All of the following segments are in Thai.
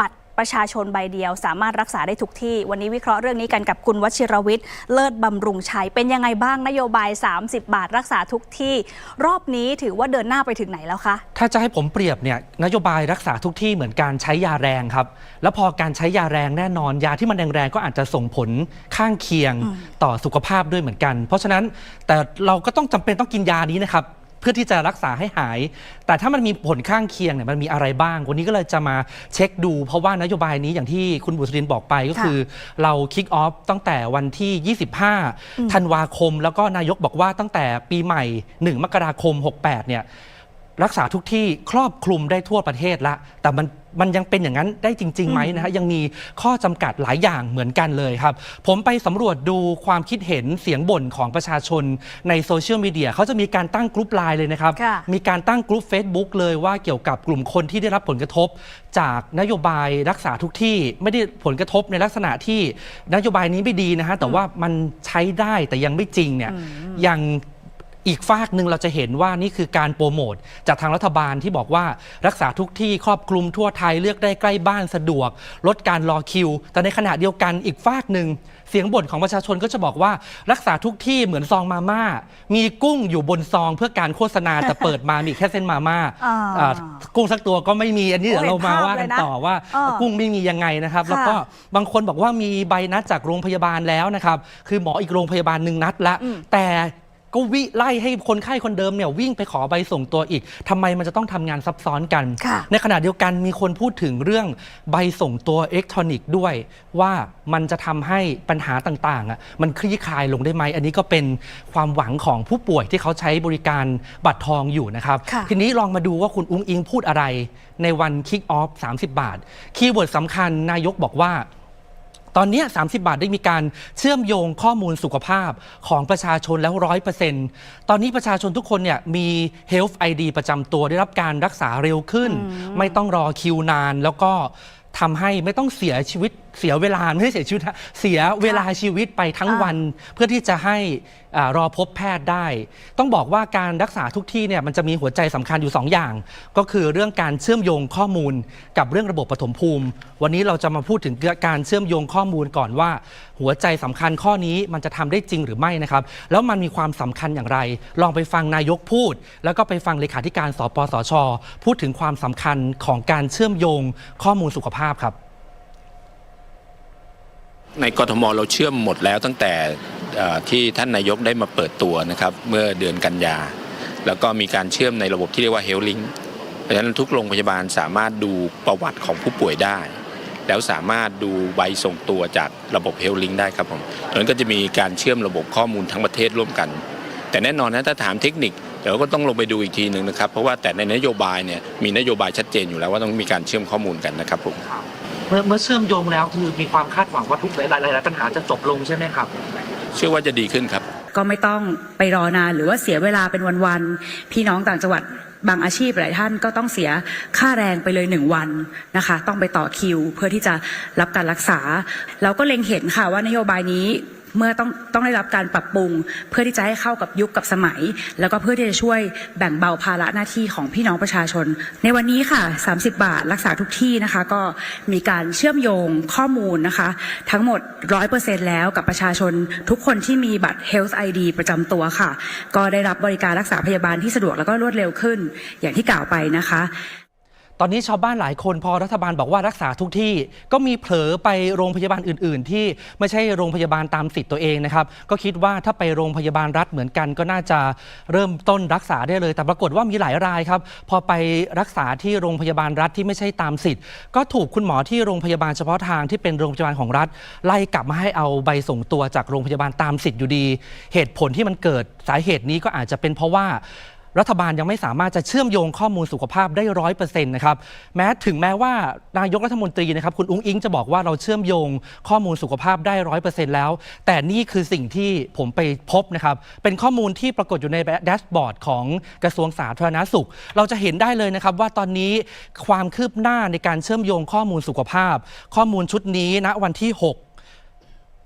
บัตรประชาชนใบเดียว สามารถรักษาได้ทุกที่ วันนี้วิเคราะห์เรื่องนี้กันกับคุณวชิรวิทย์เลิศบำรุงชัยเป็นยังไงบ้างนโยบาย 30 บาทรักษาทุกที่ รอบนี้ถือว่าเดินหน้าไปถึงไหนแล้วคะถ้าจะให้ผมเปรียบเนี่ยนโยบายรักษาทุกที่เหมือนการใช้ยาแรงครับ แล้วพอการใช้ยาแรงแน่นอน ยาที่มันแรงๆก็อาจจะส่งผลข้างเคียงต่อสุขภาพด้วยเหมือนกัน เพราะฉะนั้นแต่เราก็ต้องจำเป็นต้องกินยานี้นะครับ เพื่อที่จะรักษาให้หาย แต่ถ้ามันมีผลข้างเคียงเนี่ยมันมีอะไรบ้าง วันนี้ก็เลยจะมาเช็คดู เพราะว่านโยบายนี้อย่างที่คุณบุษรินบอกไปก็คือ เราคิกออฟตั้งแต่วันที่ 25 ธันวาคม แล้วก็นายกบอกว่าตั้งแต่ปีใหม่ 1 มกราคม 68 เนี่ย รักษาทุกที่ครอบคลุมได้ทั่วประเทศละ แต่มันมันยังเป็นอย่างนั้นได้จริงๆไหมนะฮะยังมีข้อจำกัดหลายอย่างเหมือนกันเลยครับ ผมไปสำรวจดูความคิดเห็นเสียงบ่นของประชาชนในโซเชียลมีเดียเขาจะมีการตั้งกลุ่มไลน์เลยนะครับ ค่ะ มีการตั้งกลุ่ม Facebook เลยว่าเกี่ยวกับกลุ่มคนที่ได้รับผลกระทบ จากนโยบายรักษาทุกที่ไม่ได้ผลกระทบในลักษณะที่นโยบายนี้ไม่ดีนะฮะแต่ว่ามันใช้ได้แต่ยังไม่จริงเนี่ยยัง อีกฝากหนึ่งเราจะเห็นว่านี่คือการโปรโมทจากทางรัฐบาลที่บอกว่ารักษาทุกที่ครอบคลุมทั่วไทยเลือกได้ใกล้บ้านสะดวก ลดการรอคิว แต่ในขณะเดียวกันอีกฝากหนึ่งเสียงบ่นของประชาชนก็จะบอกว่ารักษาทุกที่เหมือนซองมาม่า มีกุ้งอยู่บนซองเพื่อการโฆษณาแต่เปิดมามีแค่เส้นมาม่าอ่าอ่ากุ้งสักตัวก็ไม่มีอันนี้เดี๋ยวเรามาว่ากันโอ้เห็นภาพเลยนะต่อว่าเออกุ้งไม่มียังไงนะครับค่ะแล้วก็บางคนบอกว่ามีใบนัดจากโรงพยาบาลแล้วนะครับคือหมออีกโรงพยาบาลหนึ่งนัดละอืมแต่ ก็วิไล่ให้คนไข้คนเดิมเนี่ยวิ่งไปขอใบส่งตัวอีกทำไมมันจะต้องทำงานซับซ้อนกัน ค่ะ ในขณะเดียวกันมีคนพูดถึงเรื่องใบส่งตัวอิเล็กทรอนิกส์ด้วย ว่ามันจะทำให้ปัญหาต่างๆอะมันคลี่คลายลงได้ไหม อันนี้ก็เป็นความหวังของผู้ป่วยที่เขาใช้บริการบัตรทองอยู่นะครับ ค่ะ ทีนี้ลองมาดูว่าคุณอุ้งอิงพูดอะไรในวันคิกออฟ30 บาท คีย์เวิร์ดสำคัญนายกบอกว่า ตอนเนี้ย30 บาทได้มีการเชื่อมโยงข้อมูลสุขภาพของประชาชนแล้วร้อยเปอร์เซ็นต์ตอนนี้ประชาชนทุกคนเนี่ยมี Health ID ประจำตัวได้รับการรักษาเร็วขึ้น ไม่ต้องรอคิวนานแล้วก็ทำให้ไม่ต้องเสียชีวิตเสียเวลาไม่ใช่เสียชีวิตฮะเสียเวลาชีวิตไปทั้งอ่าวัน เพื่อที่จะให้อา รอพบแพทย์ได้ ต้องบอกว่าการรักษาทุกที่เนี่ยมันจะมีหัวใจสำคัญอยู่ 2 อย่าง ก็คือเรื่องการเชื่อมโยงข้อมูลกับเรื่องระบบปฐมภูมิ วันนี้เราจะมาพูดถึงการเชื่อมโยงข้อมูลก่อนว่า หัวใจสำคัญข้อนี้มันจะทำได้จริงหรือไม่นะครับ แล้วมันมีความสำคัญอย่างไร ลองไปฟังนายกพูด แล้วก็ไปฟังเลขาธิการสปสช พูดถึงความสำคัญของการเชื่อมโยงข้อมูลสุขภาพครับ ในกทมเราเชื่อมหมดแล้วตั้งแต่ที่ท่านนายกได้มาเปิดตัวนะครับเมื่อเดือนกันยา แล้วก็มีการเชื่อมในระบบที่เรียกว่า Health Link เพราะฉะนั้นทุกโรงพยาบาลสามารถดูประวัติของผู้ป่วยได้ แล้วสามารถดูใบส่งตัวจากระบบ Health Link ได้ครับผมดังนั้นก็จะมีการเชื่อมระบบข้อมูลทั้งประเทศร่วมกัน แต่แน่นอนนะถ้าถามเทคนิคเดี๋ยวก็ต้องลงไปดูอีกทีหนึ่งนะครับ เพราะว่าแต่ในนโยบายเนี่ยมีนโยบายชัดเจนอยู่แล้วว่าต้องมีการเชื่อมข้อมูลกันนะครับผม มื่อเมื่อเชื่อมโยงแล้วคือมีความคาดหวังว่าทุกหลายหลายหลายปัญหาจะจบลงใช่ไหมครับ เชื่อว่าจะดีขึ้นครับ ก็ไม่ต้องไปรอนานหรือว่าเสียเวลาเป็นวันๆพี่น้องต่างจังหวัดบางอาชีพหลายท่านก็ต้องเสียค่าแรงไปเลยหนึ่งวันนะคะ ต้องไปต่อคิว เพื่อที่จะรับการรักษา เราก็เล็งเห็นค่ะว่านโยบายนี้ เมื่อต้องต้องได้รับการปรับปรุง เพื่อที่จะให้เข้ากับยุคกับสมัย แล้วก็เพื่อที่จะช่วยแบ่งเบาภาระหน้าที่ของพี่น้องประชาชน ในวันนี้ค่ะ 30 บาทรักษาทุกที่นะคะ ก็มีการเชื่อมโยงข้อมูลนะคะ ทั้งหมด 100%แล้วกับประชาชน ทุกคนที่มีบัตร Health ID ประจำตัวค่ะ ก็ได้รับบริการรักษาพยาบาลที่สะดวกแล้วก็รวดเร็วขึ้น อย่างที่กล่าวไปนะคะ ตอนนี้ชาวบ้านหลายคนพอรัฐบาลบอกว่ารักษาทุกที่ก็มีเผลอไปโรงพยาบาลอื่น ๆ ที่ไม่ใช่โรงพยาบาลตามสิทธิ์ตัวเองนะครับ ก็คิดว่าถ้าไปโรงพยาบาลรัฐเหมือนกัน ก็น่าจะเริ่มต้นรักษาได้เลย แต่ปรากฏว่ามีหลายรายครับ พอไปรักษาที่โรงพยาบาลรัฐที่ไม่ใช่ตามสิทธิ์ ก็ถูกคุณหมอที่โรงพยาบาลเฉพาะทางที่เป็นโรงพยาบาลของรัฐ ไล่กลับมาให้เอาใบส่งตัวจากโรงพยาบาลตามสิทธิ์อยู่ดี เหตุผลที่มันเกิดสาเหตุนี้ก็อาจจะเป็นเพราะว่า รัฐบาลยังไม่สามารถจะเชื่อมโยงข้อมูลสุขภาพได้ร้อยเปอร์เซ็นต์นะครับแม้ถึงแม้ว่านายกรัฐมนตรีนะครับคุณอุ้งอิงจะบอกว่าเราเชื่อมโยงข้อมูลสุขภาพได้ร้อยเปอร์เซ็นต์แล้ว แต่นี่คือสิ่งที่ผมไปพบนะครับเป็นข้อมูลที่ปรากฏอยู่ในแดชบอร์ดของกระทรวงสาธารณสุข เราจะเห็นได้เลยนะครับว่าตอนนี้ความคืบหน้าในการเชื่อมโยงข้อมูลสุขภาพ ข้อมูลชุดนี้ณวันที่ 6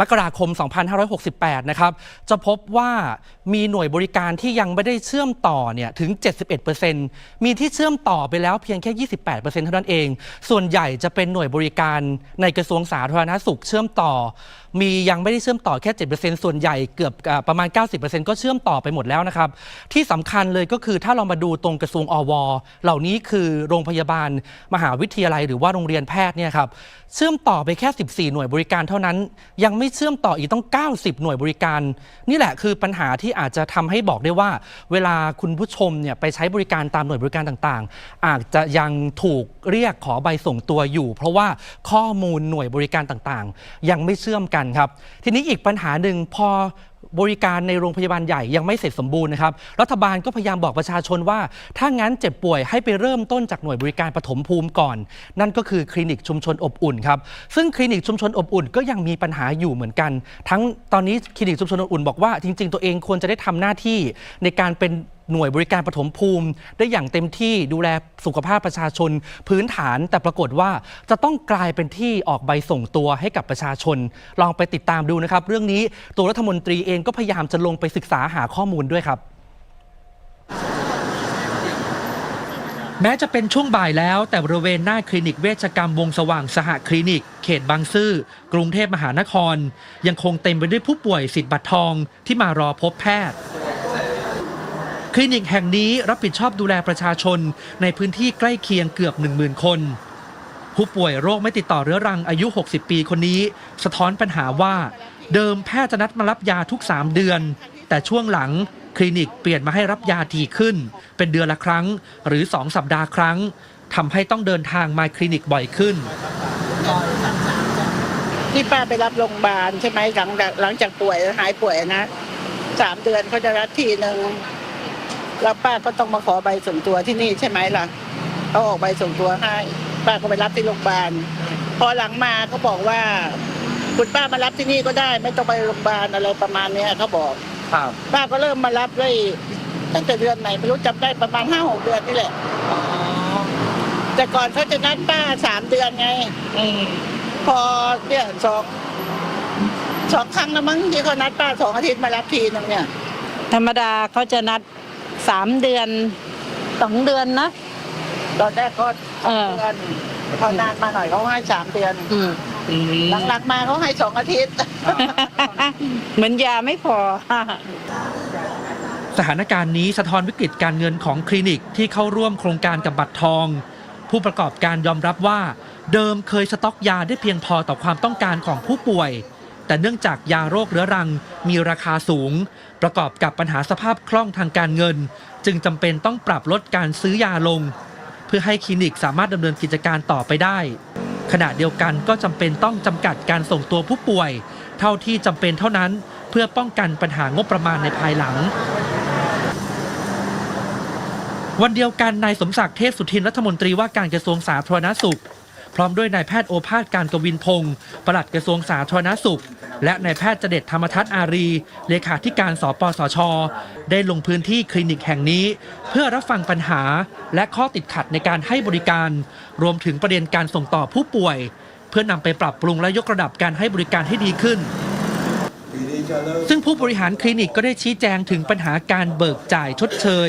มกราคม 2568 นะครับ จะพบว่ามีหน่วยบริการที่ยังไม่ได้เชื่อมต่อเนี่ยถึง 71%มีที่เชื่อมต่อไปแล้วเพียงแค่ 28%เท่านั้นเอง ส่วนใหญ่จะเป็นหน่วยบริการในกระทรวงสาธารณสุขเชื่อมต่อ มียังไม่ได้เชื่อมต่อแค่ 7%ส่วนใหญ่เกือบอ่าประมาณ 90%ก็เชื่อมต่อไปหมดแล้วนะครับ ที่สำคัญเลยก็คือถ้าเรามาดูตรงกระทรวงอว เหล่านี้คือโรงพยาบาล มหาวิทยาลัยหรือว่าโรงเรียนแพทย์เนี่ยครับเชื่อมต่อไปแค่ 14 หน่วยบริการเท่านั้น ยังไม่เชื่อมต่ออีกต้อง 90 หน่วยบริการ นี่แหละคือปัญหาที่อาจจะทำให้บอกได้ว่า เวลาคุณผู้ชมเนี่ยไปใช้บริการตามหน่วยบริการต่างๆ อาจจะยังถูกเรียกขอใบส่งตัวอยู่ เพราะว่าข้อมูลหน่วยบริการต่างๆ ยังไม่เชื่อมกันครับ ทีนี้อีกปัญหาหนึ่งพอบริการในโรงพยาบาลใหญ่ยังไม่เสร็จสมบูรณ์นะครับ รัฐบาลก็พยายามบอกประชาชนว่า ถ้างั้นเจ็บป่วยให้ไปเริ่มต้นจากหน่วยบริการปฐมภูมิก่อน นั่นก็คือคลินิกชุมชนอบอุ่นครับ ซึ่งคลินิกชุมชนอบอุ่นก็ยังมีปัญหาอยู่เหมือนกัน ทั้งตอนนี้คลินิกชุมชนอบอุ่นบอกว่าจริง ๆ ตัวเองควรจะได้ทำหน้าที่ในการเป็น หน่วยบริการปฐมภูมิ ได้อย่างเต็มที่ดูแลสุขภาพประชาชนพื้นฐาน แต่ปรากฏว่าจะต้องกลายเป็นที่ออกใบส่งตัวให้กับประชาชน ลองไปติดตามดูนะครับ เรื่องนี้ตัวรัฐมนตรีเองก็พยายามจะลงไปศึกษาหาข้อมูลด้วยครับ แม้จะเป็นช่วงบ่ายแล้ว แต่บริเวณหน้าคลินิกเวชกรรมวงสว่างสหคลินิก เขตบางซื่อ กรุงเทพมหานคร ยังคงเต็มไปด้วยผู้ป่วยสิทธิ์บัตรทองที่มารอพบแพทย์ คลินิกแห่งนี้รับผิดชอบดูแลประชาชนในพื้นที่ใกล้เคียงเกือบ 10,000 คน ผู้ป่วยโรคไม่ติดต่อเรื้อรังอายุ 60 ปีคนนี้ สะท้อนปัญหาว่า เดิมแพทย์จะนัดมารับยาทุก 3 เดือน แต่ช่วงหลังคลินิกเปลี่ยนมาให้รับยาทีขึ้น เป็นเดือนละครั้ง หรือ 2 สัปดาห์ครั้งทำให้ต้องเดินทางมาคลินิกบ่อยขึ้น ที่ป้าไปรับโรงพยาบาลใช่ไหมหลังจากหลังจากป่วยหายป่วยนะสามเดือนเขาจะรับทีหนึ่ง แล้วป้าก็ต้องมาขอใบส่งตัวที่นี่ใช่ไหมล่ะเขาออกใบส่งตัวให้ ป้าก็ไปรับที่โรงพยาบาล พอหลังมาเขาบอกว่า คุณป้ามารับที่นี่ก็ได้ ไม่ต้องไปโรงพยาบาลอะไรประมาณเนี้ยเขาบอก ครับป้าก็เริ่มมารับได้ตั้งแต่เดือนไหนไม่รู้จำได้ประมาณห้าหกเดือนนี่แหละ แต่ก่อนเขาจะนัดป้าสามเดือนไงพอเนี่ยสองสองครั้งแล้วมั้งที่เขานัดป้าสองอาทิตย์มารับทีนึงเนี่ย ธรรมดาเขาจะนัด สามเดือนสองเดือนนะ ตอนแรกก็เออ เดือนพอนานมาหน่อยเขาให้สามเดือนอืมหลังๆมาเขาให้สองอาทิตย์ เหมือนยาไม่พอ สถานการณ์นี้สะท้อนวิกฤตการเงินของคลินิกที่เข้าร่วมโครงการกับบัตรทอง ผู้ประกอบการยอมรับว่า เดิมเคยสต็อกยาได้เพียงพอต่อความต้องการของผู้ป่วย แต่เนื่องจากยาโรคเรื้อรังมีราคาสูง ประกอบกับปัญหาสภาพคล่องทางการเงิน จึงจำเป็นต้องปรับลดการซื้อยาลง เพื่อให้คลินิกสามารถดำเนินกิจการต่อไปได้ ขณะเดียวกันก็จำเป็นต้องจำกัดการส่งตัวผู้ป่วย เท่าที่จำเป็นเท่านั้นเพื่อป้องกันปัญหางบประมาณในภายหลังวันเดียวกันนายสมศักดิ์เทพสุทินรัฐมนตรีว่าการกระทรวงสาธารณสุข พร้อมด้วยนายแพทย์โอภาสการกวินพงศ์ปลัดกระทรวงสาธารณสุข และนายแพทย์เจเด็ดธรรมทัศน์อารี เลขาธิการสปสช ได้ลงพื้นที่คลินิกแห่งนี้ เพื่อรับฟังปัญหา และข้อติดขัดในการให้บริการ รวมถึงประเด็นการส่งต่อผู้ป่วย เพื่อนำไปปรับปรุงและยกระดับการให้บริการให้ดีขึ้นซึ่งผู้บริหารคลินิกก็ได้ชี้แจงถึงปัญหาการเบิกจ่ายชดเชย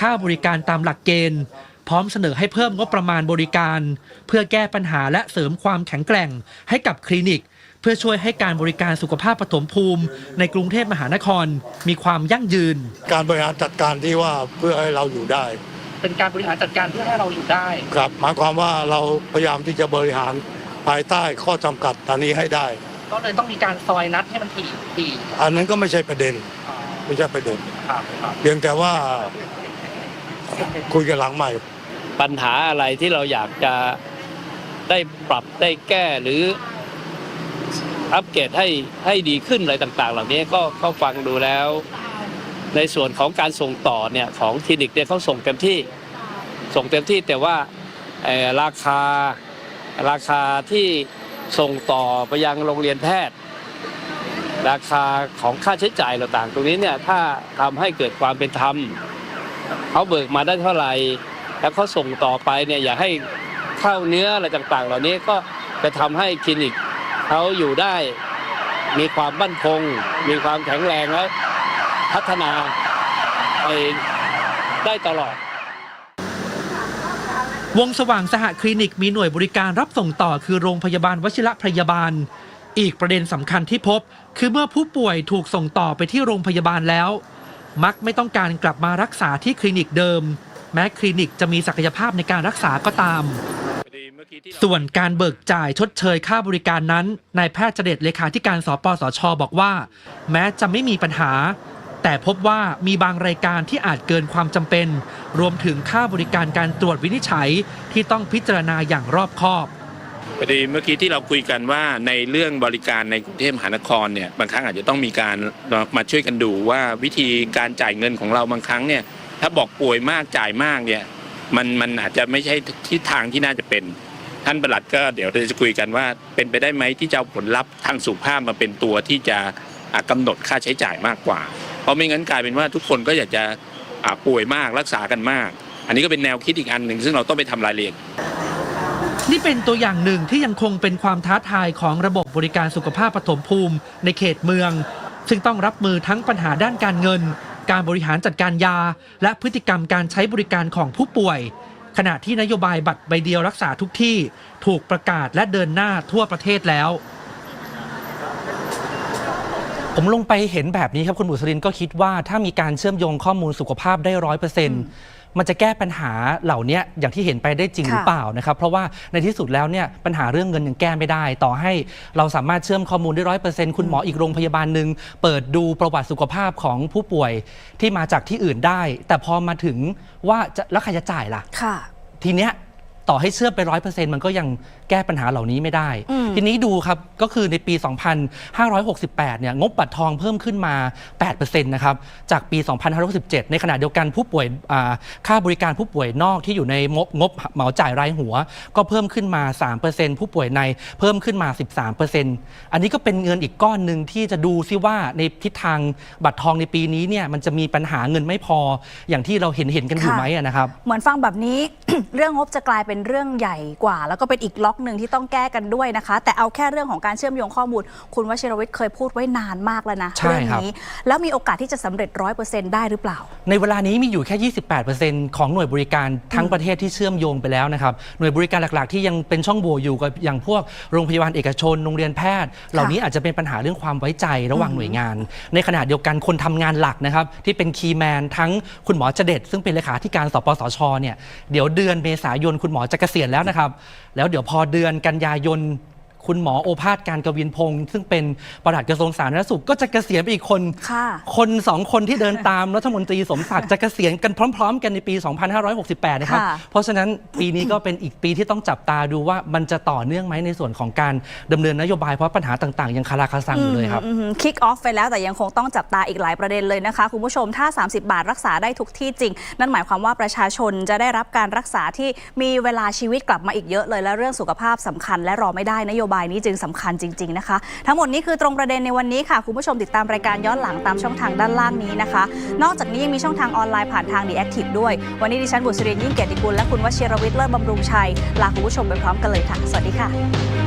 ค่าบริการตามหลักเกณฑ์ พร้อมเสนอให้เพิ่มงบประมาณบริการ เพื่อแก้ปัญหาและเสริมความแข็งแกร่งให้กับคลินิก เพื่อช่วยให้การบริการสุขภาพปฐมภูมิ ในกรุงเทพมหานคร มีความยั่งยืน การบริหารจัดการที่ว่าเพื่อให้เราอยู่ได้ เป็นการบริหารจัดการเพื่อให้เราอยู่ได้ ครับ หมายความว่าเราพยายามที่จะบริหารภายใต้ข้อจำกัดอันนี้ให้ได้ ก็เลยต้องมีการซอยนัดให้มันถี่ถี่อันนั้นก็ไม่ใช่ประเด็นอ่าไม่ใช่ประเด็นครับครับเพียงแต่ว่าคุยกันหลังใหม่ ปัญหาอะไรที่เราอยากจะได้ปรับได้แก้หรืออัปเกรดให้ให้ดีขึ้นอะไรต่าง ๆ เหล่านี้ก็ก็ฟังดูแล้ว ในส่วนของการส่งต่อเนี่ยของคลินิกเนี่ยเขาส่งเต็มที่ส่งเต็มที่แต่ว่าราคาราคาที่ส่งต่อไปยังโรงเรียนแพทย์ ราคาของค่าใช้จ่ายต่างๆ ตรงนี้เนี่ยถ้าทำให้เกิดความเป็นธรรมเขาเบิกมาได้เท่าไหร่ แล้วเขาส่งต่อไปเนี่ยอย่าให้เข้าเนื้ออะไรต่างๆ เหล่านี้ก็จะทำให้คลินิกเขาอยู่ได้ มีความมั่นคง มีความแข็งแรงและพัฒนาไปได้ตลอด วงสว่างสหคลินิกมีหน่วยบริการรับส่งต่อคือโรงพยาบาลวชิระพยาบาล อีกประเด็นสำคัญที่พบ คือเมื่อผู้ป่วยถูกส่งต่อไปที่โรงพยาบาลแล้ว มักไม่ต้องการกลับมารักษาที่คลินิกเดิม แม้คลินิกจะมีศักยภาพในการรักษาก็ตาม ส่วนการเบิกจ่ายชดเชยค่าบริการนั้นนายแพทย์เจเดตเลขาธิการสปสช บอกว่า แม้จะไม่มีปัญหา แต่พบว่ามีบางรายการที่อาจเกินความจำเป็น รวมถึงค่าบริการการตรวจวินิจฉัยที่ต้องพิจารณาอย่างรอบคอบพอดีเมื่อกี้ที่เราคุยกันว่าในเรื่องบริการในกรุงเทพมหานครเนี่ยบางครั้งอาจจะต้องมีการมาช่วยกันดูว่าวิธีการจ่ายเงินของเราบางครั้งเนี่ย ถ้าบอกป่วยมากจ่ายมากเนี่ย มันมันอาจจะไม่ใช่ทิศทางที่น่าจะเป็น ท่านประหลัดก็เดี๋ยวเราจะคุยกันว่า เป็นไปได้ไหมที่จะเอาผลลัพธ์ทางสุขภาพมาเป็นตัวที่จะอะกำหนดค่าใช้จ่ายมากกว่า เพราะไม่งั้นกลายเป็นว่าทุกคนก็อยากจะอะป่วยมากรักษากันมาก อันนี้ก็เป็นแนวคิดอีกอันหนึ่งซึ่งเราต้องไปทำรายละเอียดนี่เป็นตัวอย่างหนึ่งที่ยังคงเป็นความท้าทายของระบบบริการสุขภาพปฐมภูมิ ในเขตเมือง ซึ่งต้องรับมือทั้งปัญหาด้านการเงิน การบริหารจัดการยา และพฤติกรรมการใช้บริการของผู้ป่วย ขณะที่นโยบายบัตรใบเดียวรักษาทุกที่ถูกประกาศและเดินหน้าทั่วประเทศแล้ว ผมลงไปเห็นแบบนี้ครับคุณบุษรินก็คิดว่าถ้ามีการเชื่อมโยงข้อมูลสุขภาพได้ร้อยเปอร์เซ็นต์ มันจะแก้ปัญหาเหล่านี้อย่างที่เห็นไปได้จริงค่ะหรือเปล่านะครับเพราะว่าในที่สุดแล้วเนี่ยปัญหาเรื่องเงินยังแก้ไม่ได้ ต่อให้เราสามารถเชื่อมข้อมูลได้ร้อยเปอร์เซ็นต์คุณหมออีกโรงพยาบาลหนึ่งเปิดดูประวัติสุขภาพของผู้ป่วยที่มาจากที่อื่นได้ แต่พอมาถึงว่าจะแล้วใครจะจ่ายล่ะค่ะทีเนี้ย ต่อให้เชื่อมไปร้อยเปอร์เซ็นต์มันก็ยังแก้ปัญหาเหล่านี้ไม่ได้อืมทีนี้ดูครับ ก็คือในปี 2568 เนี่ยงบบัตรทองเพิ่มขึ้นมา 8%นะครับ จากปี 2567 ในขณะเดียวกันผู้ป่วยอ่าค่าบริการผู้ป่วยนอกที่อยู่ในงบงบเหมาจ่ายรายหัว ก็เพิ่มขึ้นมา 3%ผู้ป่วยในเพิ่มขึ้นมา 13%อันนี้ก็เป็นเงินอีกก้อนหนึ่งที่จะดูซิว่าในทิศทางบัตรทองในปีนี้เนี่ยมันจะมีปัญหาเงินไม่พออย่างที่เราเห็นเห็นๆกันอยู่ค่ะไหมอะนะครับเหมือนฟังแบบนี้เรื่องงบจะกลายเป็นเรื่องใหญ่กว่า แล้วก็เป็นอีกล็อกหนึ่งที่ต้องแก้กันด้วยนะคะ แต่เอาแค่เรื่องของการเชื่อมโยงข้อมูล คุณวชิรวิทย์เคยพูดไว้นานมากแล้วนะใช่เรื่องครับนี้แล้วมีโอกาสที่จะสำเร็จร้อยเปอร์เซ็นต์ได้หรือเปล่า ในเวลานี้มีอยู่แค่ 28%ของหน่วยบริการทั้งประเทศที่เชื่อมโยงไปแล้วนะครับหน่วยบริการหลักๆ ที่ยังเป็นช่องโหว่อยู่กับอย่างพวกโรงพยาบาลเอกชนโรงเรียนแพทย์ เหล่านี้อาจจะเป็นปัญหาเรื่องความไว้ใจระหว่างหน่วยงาน ในขณะเดียวกันคนทำงานหลักนะครับที่เป็นคีย์แมนทั้งคุณหมอเจเด็ดซึ่งเป็นเลขาธิการสปสชเนี่ยเดี๋ยวเดือนเมษายนคุณหมอจะเกษียณแล้วนะครับ แล้วเดี๋ยวพอเดือนกันยายน คุณหมอโอภาสการกวินพงศ์ซึ่งเป็นปลัดกระทรวงสาธารณสุขก็จะเกษียณไปอีกคนค่ะคนสองคนที่เดินตามรัฐมนตรีสมศักดิ์จะเกษียณกันพร้อม ๆ กันในปี 2568 นะครับ ค่ะ เพราะฉะนั้นปีนี้ก็เป็นอีกปีที่ต้องจับตาดูว่ามันจะต่อเนื่องไหมในส่วนของการดำเนินนโยบายเพราะปัญหาต่างๆ ยังคาราคาซังอยู่เลยครับ คิกออฟไปแล้วแต่ยังคงต้องจับตาอีกหลายประเด็นเลยนะคะ คุณผู้ชมถ้า 30 บาทรักษาได้ทุกที่จริง นั่นหมายความว่าประชาชนจะได้รับการรักษาที่มีเวลาชีวิตกลับมาอีกเยอะเลยและเรื่องสุขภาพสำคัญและรอไม่ได้นโยบายนี้จึงสำคัญจริง ๆนะคะ ทั้งหมดนี้คือตรงประเด็นในวันนี้ค่ะ คุณผู้ชมติดตามรายการย้อนหลังตามช่องทางด้านล่างนี้นะคะ นอกจากนี้ยังมีช่องทางออนไลน์ผ่านทางดีแอคทีฟด้วย วันนี้ดิฉันบุษรินยิ่งเกียรติกุลและคุณวชิรวิทย์เลิศบำรุงชัยลาคุณผู้ชมไปพร้อมกันเลยค่ะ สวัสดีค่ะ